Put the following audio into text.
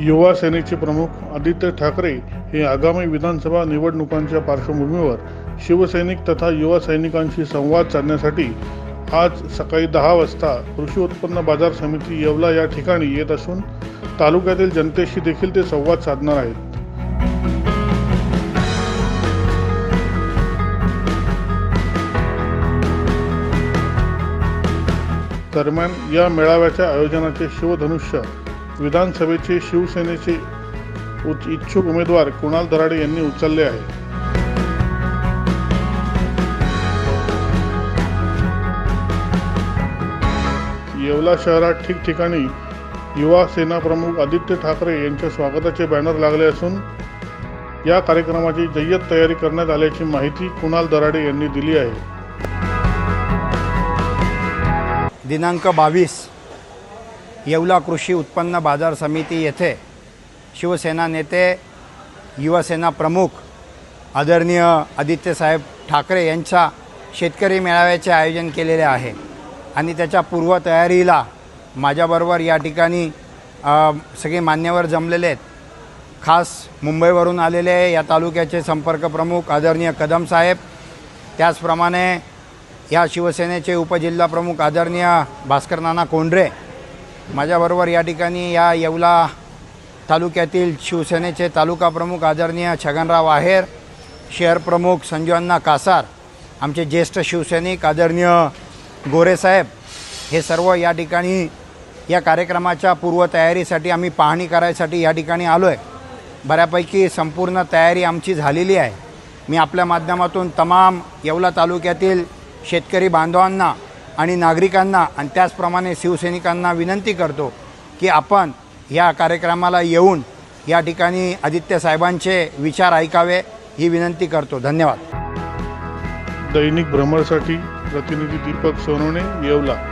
युवा सेनेचे प्रमुख आदित्य ठाकरे हे आगामी विधानसभा निवडणुकांच्या पार्श्वभूमीवर शिवसैनिक तथा युवा सैनिकांशी संवाद साधण्यासाठी आज सकाळी दहा वाजता कृषी उत्पन्न बाजार समिती येवला या ठिकाणी येत असून तालुक्यातील जनतेशी देखील ते संवाद साधणार आहेत. दरम्यान या मेळाव्याच्या आयोजनाचे शिवधनुष्य विधानसभेचे शिवसेनेचे इच्छुक उमेदवार कुणाल दराडे यांनी उचलले आहे. येवला शहरात ठिकठिकाणी युवा सेना प्रमुख आदित्य ठाकरे यांच्या स्वागताचे बॅनर लागले असून या कार्यक्रमाची जय्यत तयारी करण्यात आल्याची माहिती कुणाल दराडे यांनी दिली आहे. दिनांक बावीस येवला कृषी उत्पन्न बाजार समिती येथे शिवसेना नेते युवसेना प्रमुख आदरणीय आदित्यसाहेब ठाकरे यांच्या शेतकरी मेळाव्याचे आयोजन केलेले आहे. आणि त्याच्या पूर्वतयारीला माझ्याबरोबर या ठिकाणी सगळे मान्यवर जमलेले आहेत. खास मुंबईवरून आलेले या तालुक्याचे संपर्क प्रमुख आदरणीय कदम साहेब. त्याचप्रमाणे या शिवसेनेचे उपजिल्हा प्रमुख आदरणीय भास्कर नाना कोंढरे. माझ्याबरोबर या ठिकाणी या येवला तालुक्यातील शिवसेनेचे तालुका प्रमुख आदरणीय छगनराव आहेर शहर प्रमुख संजू कासार आमचे ज्येष्ठ शिवसैनिक आदरणीय गोरेसाहेब हे सर्व या ठिकाणी या कार्यक्रमाच्या पूर्वतयारीसाठी आम्ही पाहणी करायसाठी या ठिकाणी आलो आहे बऱ्यापैकी संपूर्ण तयारी आमची झालेली आहे. मी आपल्या माध्यमातून तमाम येवला तालुक्यातील शेतकरी बांधवांना आणि नागरिकांना आणि त्याचप्रमाणे शिवसैनिकांना विनंती करतो की आपण या कार्यक्रमाला येऊन या ठिकाणी आदित्य साहेबांचे विचार ऐकावे ही विनंती करतो. धन्यवाद. दैनिक भ्रमणसाठी प्रतिनिधी दीपक सोनवणे येवला.